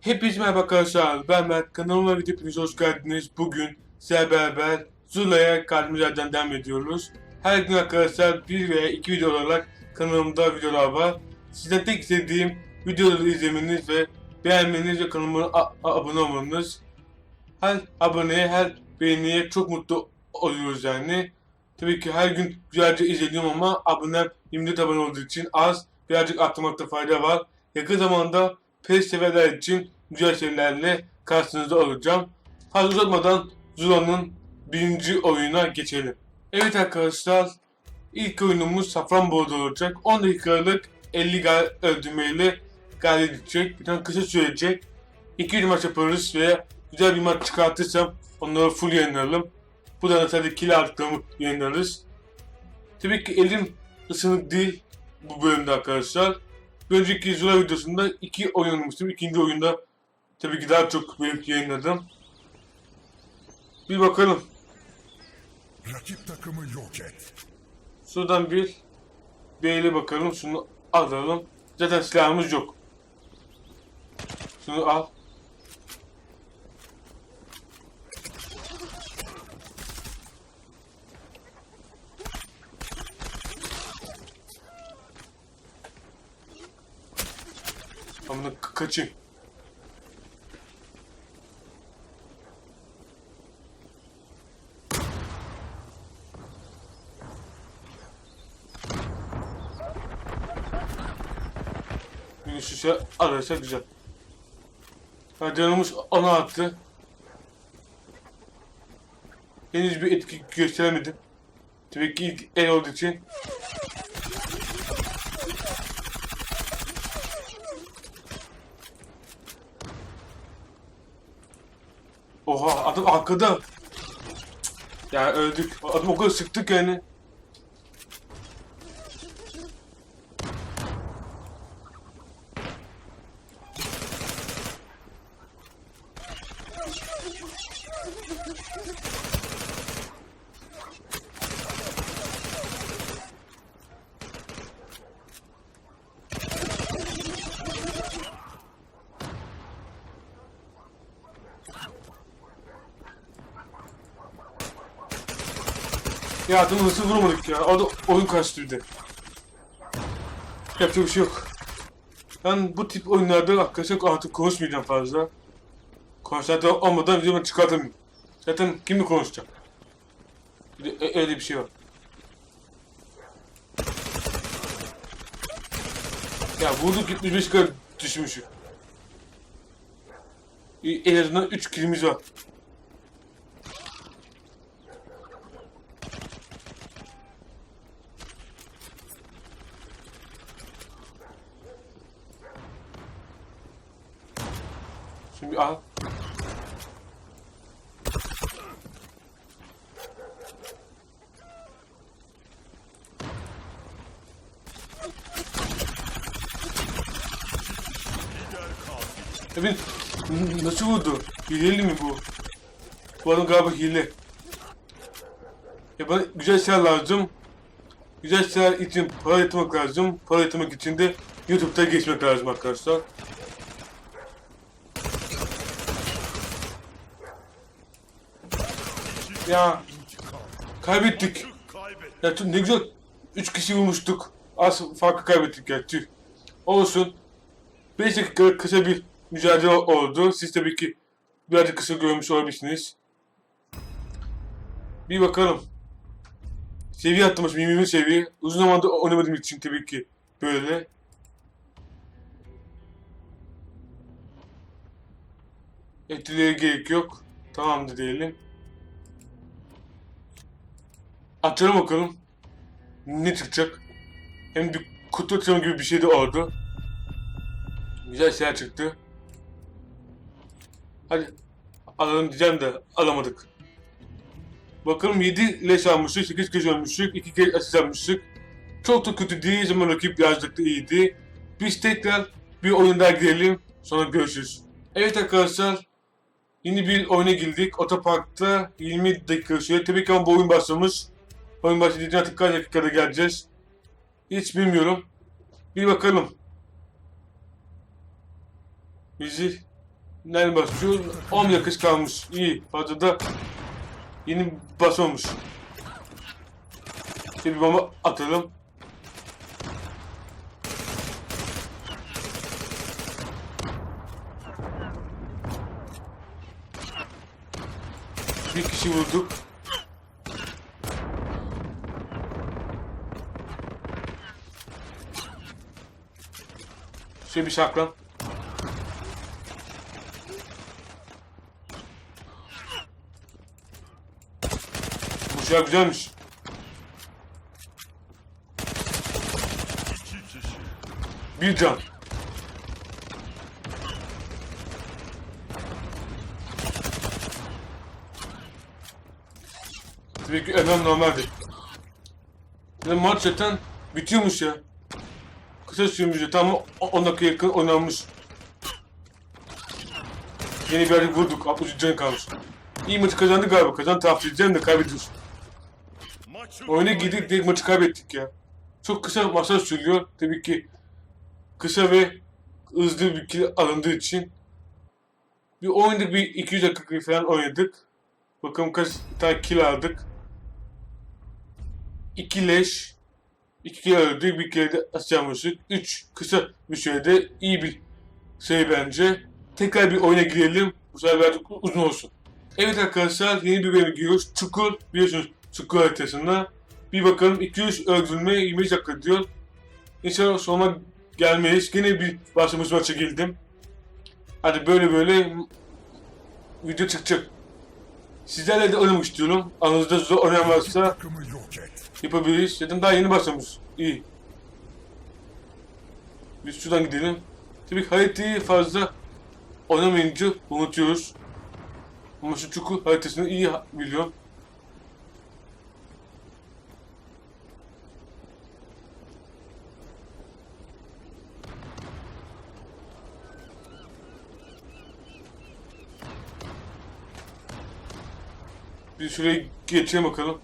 Hepinize merhaba arkadaşlar. Ben Mert. Kanalıma hepiniz hoş geldiniz. Bugün sizlerle beraber Zula'ya kaldığımız devam ediyoruz. Her gün arkadaşlar bir veya iki video olarak kanalımda videolar var. Sizden tek istediğim videoları izlemeniz ve beğenmeniz ve kanalıma abone olmanız. Her aboneye, her beğeniye çok mutlu oluyoruz yani. Tabii ki her gün güzelce izlediğim ama abonem 24 abone olduğu için az. Birazcık atlamakta fayda var. Yakın zamanda PES severler için güzel şeylerle karşınızda olacağım. Hadi uzatmadan Zula'nın birinci oyuna geçelim. Evet arkadaşlar, ilk oyunumuz Safranbolu'da olacak. 10 dakikalık 50 gal öldürmeyle galip gidecek. Bir tane kısa sürecek. 2 maç yaparız ve güzel bir maç çıkartırsam onları full yayınlarım. Bu da tabii kill attığımı yayınlarız. Tabii ki elim ısınık değil bu bölümde arkadaşlar. Bir önceki Zula videosunda iki oyun oynamıştım. İkinci oyunda tabii ki daha çok bölüm yayınladım. Bir bakalım. Rakip takımı yok et. Şuradan bir B'yle bakalım. Şunu alalım. Zaten silahımız yok. Şunu al. Amına ka- kaçayım. Bir şu şey ararsa güzel. Ha, ona attı. Henüz bir etki gösteremedim. Tabii ki ilk el olduğu için. Oha adam arkada. Ya öldük. Adam o kadar sıktık yani. Ya adamı nasıl vurmadık ya? O da oyun kaçtı bir de. Yapacak bir şey yok. Ben bu tip oyunlarda arkadaşlar artık konuşmayacağım fazla. Konsantre olmadan videomu çıkartamıyorum. Zaten kimle konuşacağım? Bir de e- öyle bir şey var. Ya vurduk 75 kadar düşmüşüm. En azından 3 kilimiz var. Al. Evet. Nasıl vurdu? Hileli mi bu? Bu adam galiba hile. Ya bana güzel şeyler lazım. Güzel şeyler için para yatırmak lazım. Para yatırmak için de YouTube'da geçmek lazım arkadaşlar. Ya kaybettik. Ya tüm- ne güzel 3 kişi vurmuştuk. Az farkı kaybettik ya tüh. Olsun. 5 dakika kısa bir mücadele oldu. Siz tabii ki birazcık kısa görmüş olabilirsiniz. Bir bakalım. Seviye atlamış 20. seviye. Uzun zamandır oynamadığım için tabii ki böyle. Etkilere gerek yok. Tamamdır diyelim. Açalım bakalım. Ne çıkacak? Hem bir kutu açılma gibi bir şey de oldu. Güzel şeyler çıktı. Hadi alalım diyeceğim de alamadık. Bakalım 7 leş almıştık, 8 kez ölmüştük, 2 kez asist. Çok da kötü değil zaman rakip birazcık da iyiydi. Biz tekrar bir oyun daha girelim, sonra görüşürüz. Evet arkadaşlar, yeni bir oyuna girdik. Otoparkta 20 dakika süre. Tabii ki bu oyun başlamış. Oyun başlayınca artık kaç dakikada geleceğiz? Hiç bilmiyorum. Bir bakalım. Bizi Nerede basıyor? 10 yakış kalmış. İyi. Fazla da yeni basmamış. Şimdi bir bomba atalım. Bir kişi vurduk. Şöyle bir şaklan. Bu şey güzelmiş. Bir can. Tabii ki ömrüm normaldi. Maç zaten bitiyormuş ya. Kısa sürmüş ya. Tam 10 dakika yakın oynanmış. Yeni bir yerde vurduk. 63 can kalmış. İyi maçı kazandık galiba. Kazan tavsiye edeceğim de kaybediyoruz. Oyuna girdik direkt maçı kaybettik ya. Çok kısa maçlar sürüyor. Tabii ki kısa ve hızlı bir kill alındığı için. Bir oynadık bir 200 dakika falan oynadık. Bakalım kaç tane kill aldık. 2 leş. 2 kere öldük. Bir kere de asacağımızdık. 3 kısa bir sürede iyi bir şey bence. Tekrar bir oyuna girelim. Bu sefer birazcık uzun olsun. Evet arkadaşlar yeni bir bölüme giriyoruz. Çukur biliyorsunuz Çukur haritasında. Bir bakalım 200 öldürme 25 dakika diyor. İnşallah sonuna gelmeyiz. Gene bir başımız maça girdim. Hadi böyle böyle video çıkacak. Sizlerle de oynamak istiyorum. Aranızda zor oynayan varsa. Yapabiliriz. Dedim daha yeni başlamış. İyi. Biz şuradan gidelim. Tabii haritayı fazla oynamayınca unutuyoruz. Ama şu çukur haritasını iyi biliyorum. Bir şuraya geçelim bakalım.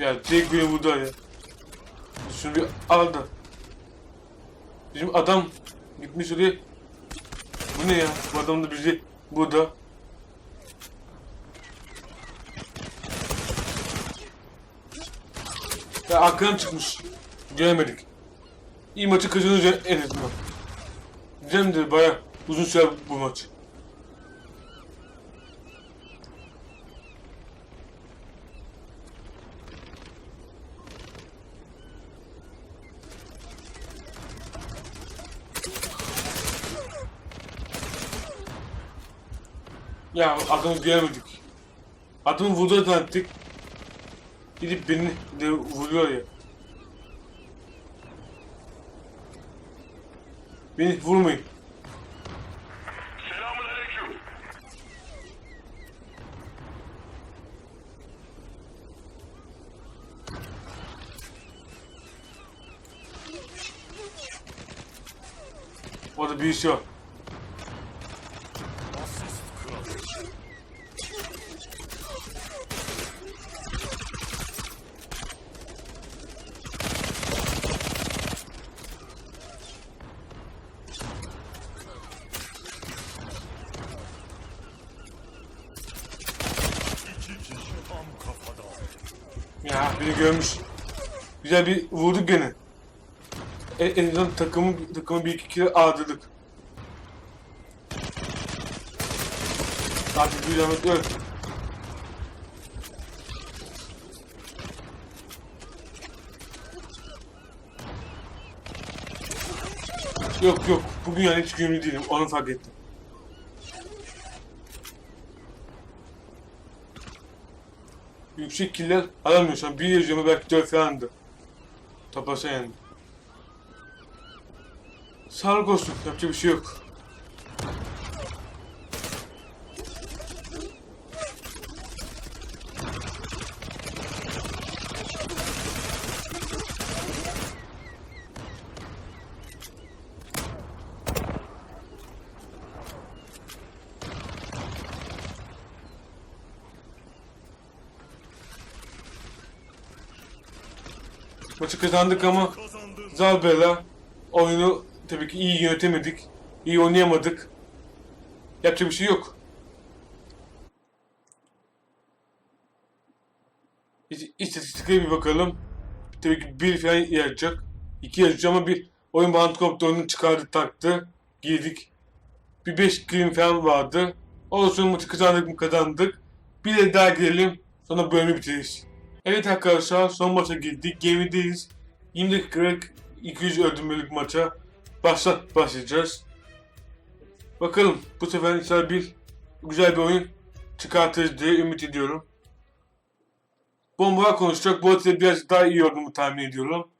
Ya tek beni burada ya. Şunu bir al da. Bizim adam gitmiş oraya. Bu ne ya? Bu adam da bizi burada. Ya arkadan çıkmış. Göremedik. İyi maçı kazanınca en azından. Güzeldi baya uzun süre bu maç. Ya adamı göremedik. Adamı vurdu zannettik. Gidip beni de vuruyor ya. Beni vurmayın. Selamünaleyküm. Orada bir iş var. İki kişi tam kafada. Ya beni görmüş. Güzel bir vurduk gene. E, en azından takımı, takımı bir iki kere ağırladık. Zahmet öl. Yok yok. Bugün yani hiç gönüllü değilim. Onu fark ettim. Yüksek killer alamıyor şu an. Bir yazıyor belki dört falandı. Toplasa yani. Sağlık. Yapacak bir şey yok. Maçı kazandık ama. Zalbela oyunu tabii ki iyi yönetemedik. iyi oynayamadık. Yapacak bir şey yok. İst- İstatistiklere bir bakalım. Tabii ki bir falan yazacak. İki yazacak ama bir oyun bandkopterını çıkardı taktı. Girdik. Bir beş kilim falan vardı. Olsun maçı kazandık mı kazandık. Bir de daha girelim. Sonra bölümü bitiririz. Evet arkadaşlar son maça girdik. Gemideyiz. 20 dakikalık 200 ödülmelik maça başlat başlayacağız. Bakalım bu sefer inşallah bir güzel bir oyun çıkartırız diye ümit ediyorum. Bomba konuşacak. Bu arada biraz daha iyi olduğumu tahmin ediyorum.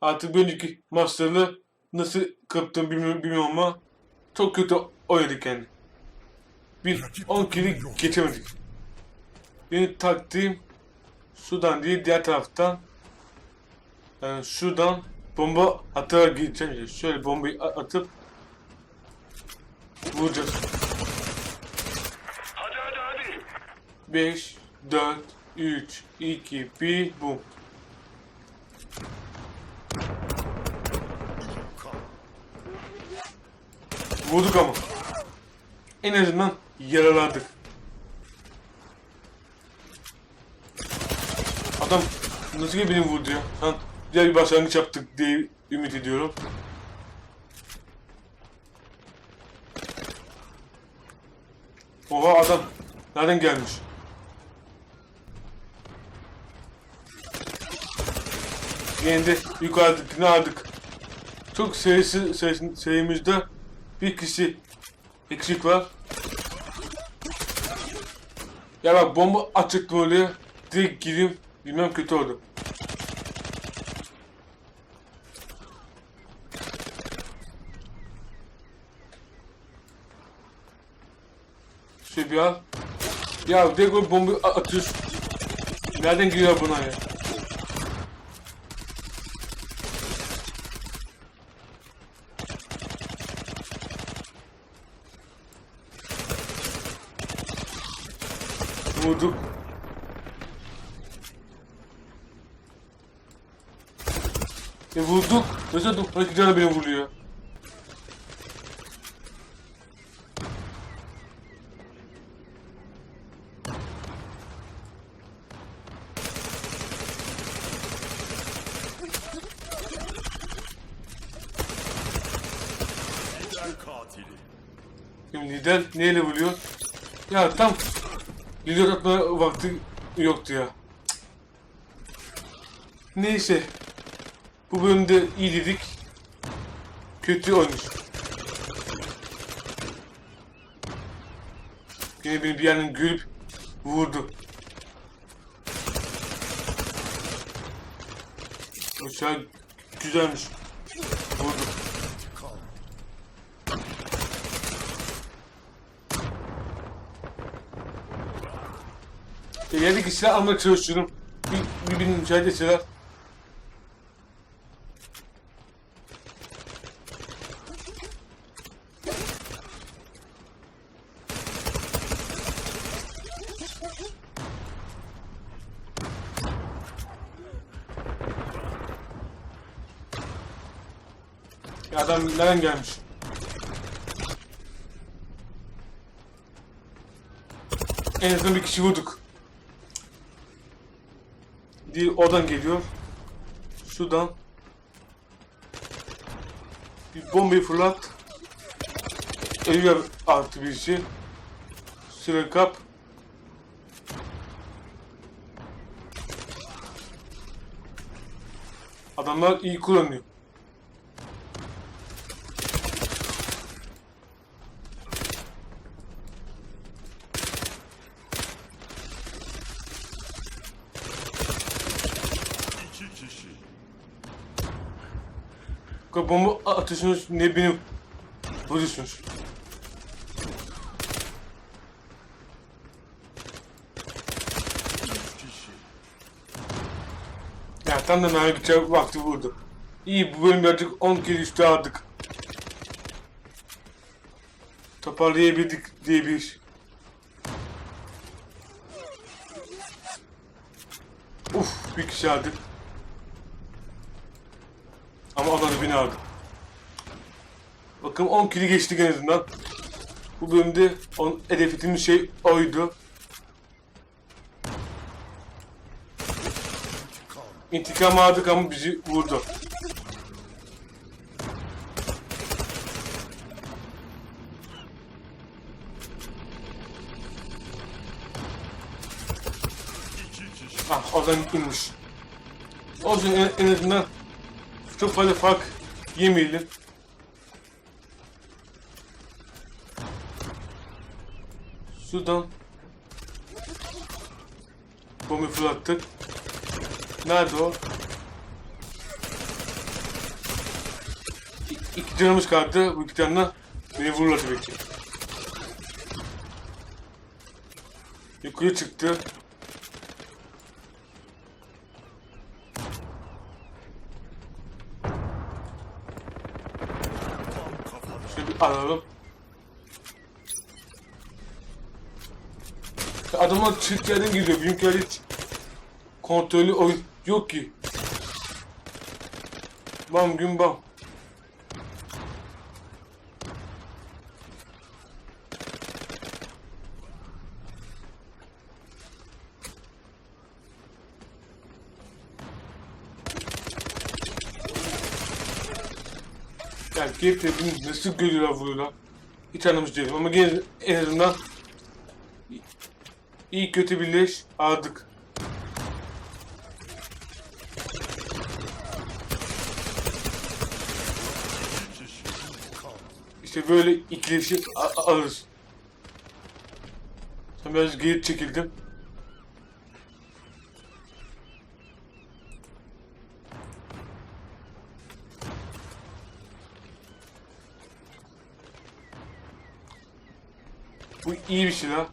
Artık bir önceki maçları nasıl kaptım bilmiyorum, bilmiyorum ama çok kötü oynadık yani. Bir 10 kili geçemedik. Benim taktiğim şuradan değil diğer taraftan yani şuradan bomba atarak gideceğim. Şöyle bombayı atıp vuracağız. Hadi hadi hadi. 5, 4, 3, 2, 1, bum. Vurduk ama. En azından yaraladık. Adam nasıl ki beni vurdu ya? Sen güzel bir başlangıç yaptık diye ümit ediyorum. Oha adam nereden gelmiş? Yine de yukarıdakini aldık. Çok sayısı sayısı- sayımızda bir kişi eksik var. Ya bak bomba açıktı oraya. Direkt gireyim. Bilmem kötü oldu. Şöyle bir al. Ya direkt o bombayı a- atıyorsun. Nereden giriyor buna ya? Vurduk. E vurduk. Dur? Hangi canı beni vuruyor? Şimdi lider neyle vuruyor? Ya tam lider atma vakti yoktu ya. Neyse. Bu bölümde iyi dedik. Kötü oymuş. Yine beni bir yerden görüp vurdu. Uçağı güzelmiş. Vurdu. E, Yerdeki silah almaya çalışıyorum. Bir, birbirinin müsaade etseler. Nereden gelmiş? En azından bir kişi vurduk. Değil oradan geliyor. Şuradan. Bir bombayı fırlat. Ölüyor artı birisi. Süre kap. Adamlar iyi kullanıyor. İki kişi. Bomba atıyorsunuz ne benim vuruyorsunuz. Ya tam da mermi bitecek vakti vurdu. İyi bu bölüm birazcık 10 kere üstü aldık. Toparlayabildik diye bir iş. Uf bir kişi aldık. Ama adam da beni aldı. Bakın 10 kili geçtik en azından. Bu bölümde on, hedeflediğimiz şey oydu. İntikam aldık ama bizi vurdu. Ah oradan inmiş. Olsun en, en azından çok fazla fark yemeyelim. Sudan Bombayı fırlattık. Nerede o? İki canımız kaldı. Bu iki canla beni vururlar tabii ki. Yukarı çıktı. Tam Adamlar çift yerden giriyor. Bizimkiler hiç kontrollü oyun yok ki. Bam gün bam. Gelip de nasıl görüyorlar vuruyorlar. Hiç anlamış değilim ama gene en azından iyi kötü birleş aldık. İşte böyle ikileşi a- a- alırız. Sen biraz geri çekildim. Bu iyi bir şey lan.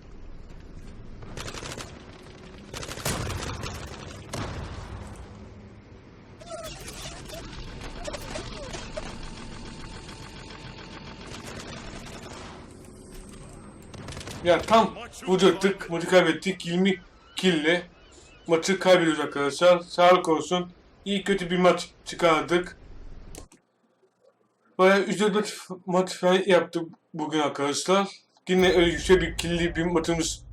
Ya tam vuracaktık, maçı kaybettik. 20 kille maçı kaybediyoruz arkadaşlar. Sağlık olsun. İyi kötü bir maç çıkardık. Bayağı üzerinde maç, maç yaptık bugün arkadaşlar. Yine öyle yüksek bir killi bir maçımız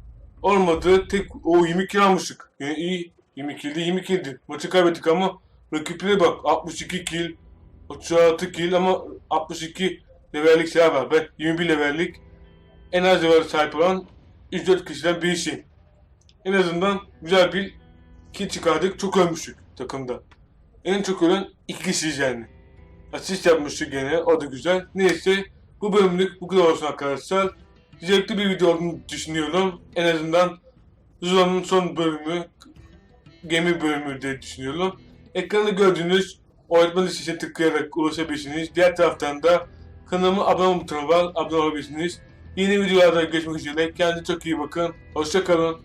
olmadı. Tek o 20 kill almıştık. Yani iyi 20 killdi 20 killdi. Maçı kaybettik ama rakiplere bak 62 kill 36 kill ama 62 levellik silah var. Ben 21 levellik en az level sahip olan 3-4 kişiden birisi. En azından güzel bir kill çıkardık. Çok ölmüştük takımda. En çok ölen iki kişiyiz yani. Asist yapmıştık gene. O da güzel. Neyse bu bölümlük bu kadar olsun arkadaşlar. Zevkli bir video olduğunu düşünüyorum. En azından Zula'nın son bölümü gemi bölümü diye düşünüyorum. Ekranda gördüğünüz öğretmen listesine tıklayarak ulaşabilirsiniz. Diğer taraftan da kanalıma abone butonu var. Abone olabilirsiniz. Yeni videolarda görüşmek üzere. Kendinize çok iyi bakın. Hoşçakalın.